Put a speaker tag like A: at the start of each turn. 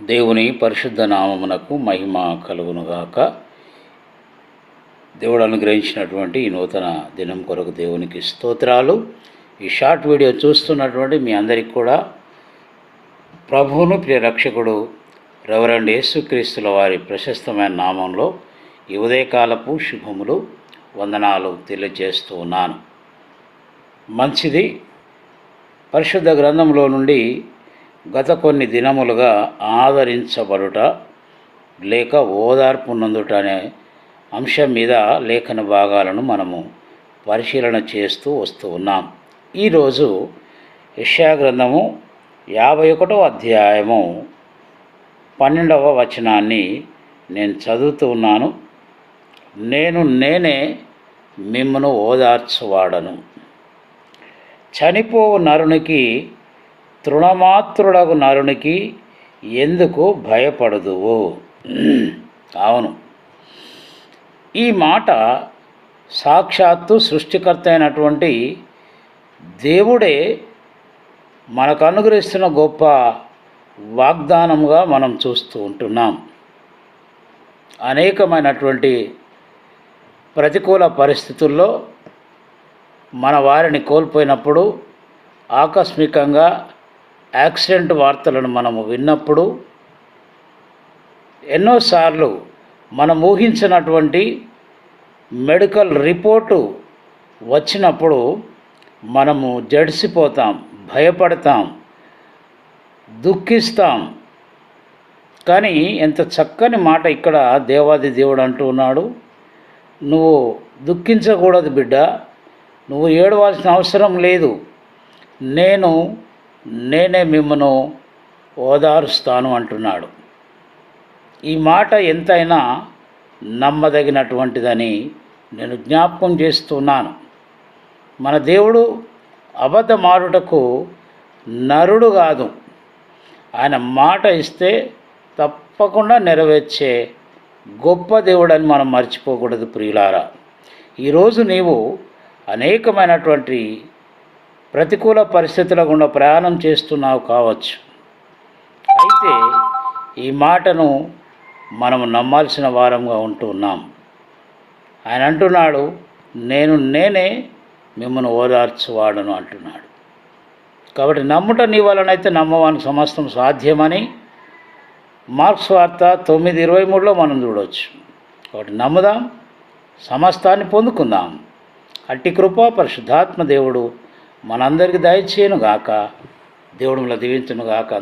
A: దేవుని పరిశుద్ధ నామమునకు మహిమ కలుగునుగాక. దేవుడు అనుగ్రహించినటువంటి ఈ నూతన దినం కొరకు దేవునికి స్తోత్రాలు. ఈ షార్ట్ వీడియో చూస్తున్నటువంటి మీ అందరికీ కూడా ప్రభువును ప్రియ రక్షకుడు రెవరెండ్ యేసుక్రీస్తుల వారి ప్రశస్తమైన నామంలో ఈ ఉదయకాలపు శుభములు వందనాలు తెలియజేస్తూ ఉన్నాను. మంచిది. పరిశుద్ధ గ్రంథంలో నుండి గత కొన్ని దినములుగా ఆదరించబడుట లేక ఓదార్పు నందుట అనే అంశం మీద లేఖన భాగాలను మనము పరిశీలన చేస్తూ వస్తూ ఉన్నాం. ఈరోజు యెషయా గ్రంథము యాభై ఒకటో అధ్యాయము పన్నెండవ వచనాన్ని నేను చదువుతూ ఉన్నాను. నేను నేనే మిమ్మను ఓదార్చువాడను. చనిపో నరునికి తృణమాత్రుడగు నరునికి ఎందుకు భయపడదువు? అవును. ఈ మాట సాక్షాత్తు సృష్టికర్త అయినటువంటి దేవుడే మనకు అనుగ్రహిస్తున్న గొప్ప వాగ్దానముగా మనం చూస్తూ ఉంటున్నాం. అనేకమైనటువంటి ప్రతికూల పరిస్థితుల్లో మన వారిని కోల్పోయినప్పుడు ఆకస్మికంగా యాక్సిడెంట్ వార్తలను మనము విన్నప్పుడు ఎన్నోసార్లు మనం ఊహించినటువంటి మెడికల్ రిపోర్టు వచ్చినప్పుడు మనము జడిసిపోతాం భయపడతాం దుఃఖిస్తాం. కానీ ఎంత చక్కని మాట ఇక్కడ దేవాది దేవుడు అంటూ ఉన్నాడు నువ్వు దుఃఖించకూడదు బిడ్డ నువ్వు ఏడవాల్సిన అవసరం లేదు. నేను నేనే మిమ్మను ఓదారుస్తాను అంటున్నాడు. ఈ మాట ఎంతైనా నమ్మదగినటువంటిదని నేను జ్ఞాపకం చేస్తున్నాను. మన దేవుడు అబద్ధమాడుటకు నరుడు కాదు. ఆయన మాట ఇస్తే తప్పకుండా నెరవేర్చే గొప్ప దేవుడని మనం మర్చిపోకూడదు ప్రియులారా. ఈరోజు నీవు అనేకమైనటువంటి ప్రతికూల పరిస్థితుల గుండా ప్రయాణం చేస్తున్నావు కావచ్చు. అయితే ఈ మాటను మనం నమ్మాల్సిన వారంగా ఉంటూ ఉన్నాం. ఆయన అంటున్నాడు నేను నేనే మిమ్మల్ని ఓదార్చువాడను అంటున్నాడు. కాబట్టి నమ్ముట నీ వలనైతే నమ్మవానికి సమస్తం సాధ్యమని మార్క్స్ వార్త తొమ్మిది ఇరవై మూడులో మనం చూడవచ్చు కాబట్టి నమ్ముదాం సమస్తాన్ని పొందుకుందాం. అట్టి కృప పరిశుద్ధాత్మ దేవుడు మనందరికీ దయచేయను గాక దేవుడు దీవించును గాక